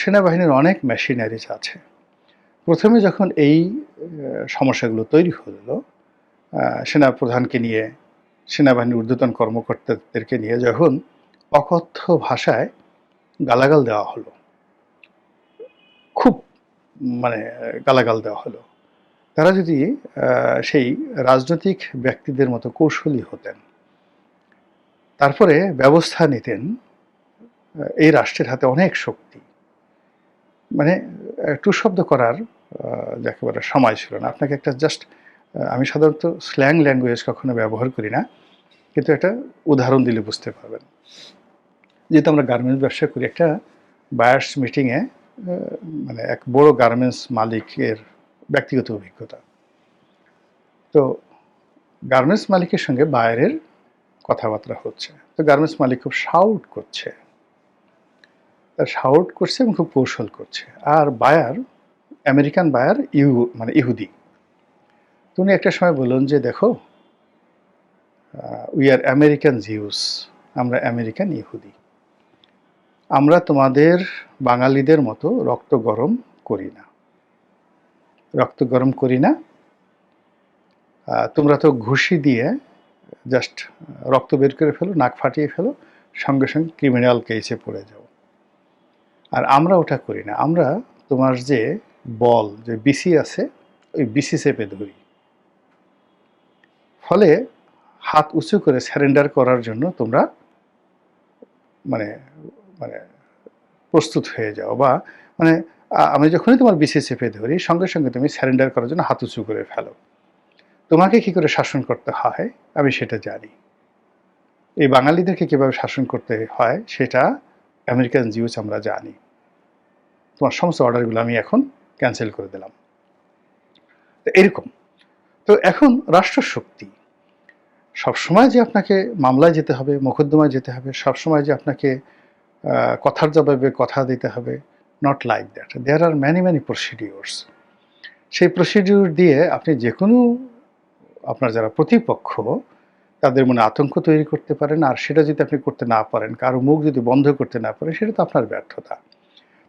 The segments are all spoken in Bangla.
সেনাবাহিনীর অনেক মেশিনারিজ আছে। প্রথমে যখন এই সমস্যাগুলো তৈরি হলো সেনাপ্রধানকে নিয়ে সেনাবাহিনীর ঊর্ধ্বতন কর্মকর্তাদেরকে নিয়ে যখন অকথ্য ভাষায় গালাগাল দেওয়া হলো, খুব মানে গালাগাল দেওয়া হলো, তারা যদি সেই রাজনৈতিক ব্যক্তিদের মতো কৌশলী হতেন, তারপরে ব্যবস্থা নিতেন এই রাষ্ট্রের হাতে অনেক শক্তি। মানে টু শব্দ করার যাকে বলে সময় ছিল না। আপনাকে একটা জাস্ট আমি সাধারণত স্ল্যাং ল্যাঙ্গুয়েজ কখনো ব্যবহার করি না, কিন্তু একটা উদাহরণ দিলে বুঝতে পারবেন। যেহেতু আমরা গার্মেন্টস ব্যবসা করি, একটা বায়ার্স মিটিংয়ে মানে এক বড় গার্মেন্টস মালিকের ব্যক্তিগত অভিজ্ঞতা। তো গার্মেন্টস মালিকের সঙ্গে বায়ারের কথাবার্তা হচ্ছে। তো গার্মেন্টস মালিক খুব শাউট করছে। শাউট করছে এবং খুব কৌশল করছে। আর বায়ার, আমেরিকান বায়ার ইহু মানে ইহুদি। উনি একটা সময় বললেন যে, দেখো উই আর আমেরিকান জিউস আমরা আমেরিকান ইহুদি। আমরা তোমাদের বাঙালিদের মতো রক্ত গরম করি না। রক্ত গরম করি না। তোমরা তো ঘুষি দিয়ে জাস্ট রক্ত বের করে ফেলো, নাক ফাটিয়ে ফেলো, সঙ্গে সঙ্গে ক্রিমিনাল কেসে পড়ে যাও। আর আমরা ওটা করি না। আমরা তোমার যে বল, যে বিসি আছে, ওই বিসি চেপে ধরি। ফলে হাত উঁচু করে স্যারেন্ডার করার জন্য তোমরা মানে মানে প্রস্তুত হয়ে যাও বা মানে আমি যখনই তোমার বিসি চেপে ধরি, সঙ্গে সঙ্গে তুমি স্যারেন্ডার করার জন্য হাত উঁচু করে ফেলো। তোমাকে কি করে শাসন করতে হয়? আমি সেটা জানি। এই বাঙালিদেরকে কীভাবে শাসন করতে হয়, সেটা আমেরিকান জিউস আমরা জানি। তোমার সমস্ত অর্ডারগুলো আমি এখন ক্যান্সেল করে দিলাম। তো এরকম। তো এখন রাষ্ট্রশক্তি। সবসময় যে আপনাকে মামলায় যেতে হবে, মোকদ্দমায় যেতে হবে, সবসময় যে আপনাকে কথার জবাবে কথা দিতে হবে not like that there are many many procedures সেই প্রসিডিওর দিয়ে আপনি যে কোনো আপনার যারা প্রতিপক্ষ তাদের মনে আতঙ্ক তৈরি করতে পারেন, আর সেটা যদি আপনি করতে না পারেন, কারও মুখ যদি বন্ধ করতে না পারেন, সেটা তো আপনার ব্যর্থতা।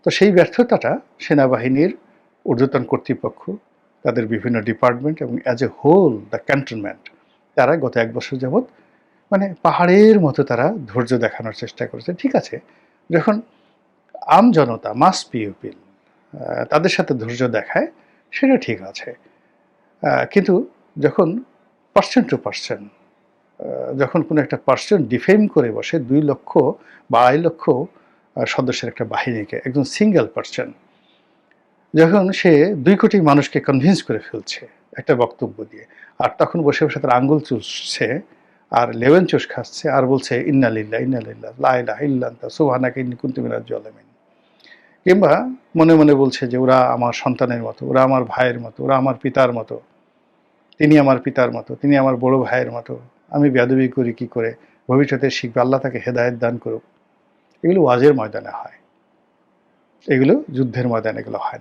তো সেই ব্যর্থতাটা সেনাবাহিনীর ঊর্ধ্বতন কর্তৃপক্ষ, তাদের বিভিন্ন ডিপার্টমেন্ট এবং as a whole the cantonment তারা গত এক বছর যাবৎ মানে পাহাড়ের মতো তারা ধৈর্য দেখানোর চেষ্টা করেছে। ঠিক আছে, যখন আম জনতা মাস পিউপিল তাদের সাথে ধৈর্য দেখায়, সেটা ঠিক আছে। কিন্তু যখন পার্সেন্ট টু পার্সেন্ট যখন কোনো একটা পার্সেন্ট ডিফেম করে বসে, দুই লক্ষ বা আড়াই লক্ষ সদস্যের একটা বাহিনীকে, একজন সিঙ্গেল পার্সন যখন সে দুই কোটি মানুষকে কনভিন্স করে ফেলছে একটা বক্তব্য দিয়ে, আর তখন বসে বসে তার আঙ্গুল চুষছে, আর লেভেন চুষ খাচ্ছে, আর বলছে ইন্নালিল্লা ইন্নালিল্লা লাইলা ইল্লান্তা সুবহানাকে ইন্নি কুনতু মিনাজ জালিমিন। কিংবা মনে মনে বলছে যে, ওরা আমার সন্তানের মতো, ওরা আমার ভাইয়ের মতো, ওরা আমার পিতার মতো, তিনি আমার পিতার মতো, তিনি আমার বড় ভাইয়ের মতো। আমি বেদবি করি, কি করে? ভবিষ্যতে শিখবে, আল্লাহ তাকে হেদায়ত দান করুক। এগুলো ওয়াজের ময়দানে হয়। এগুলো যুদ্ধের ময়দানে এগুলো হয়।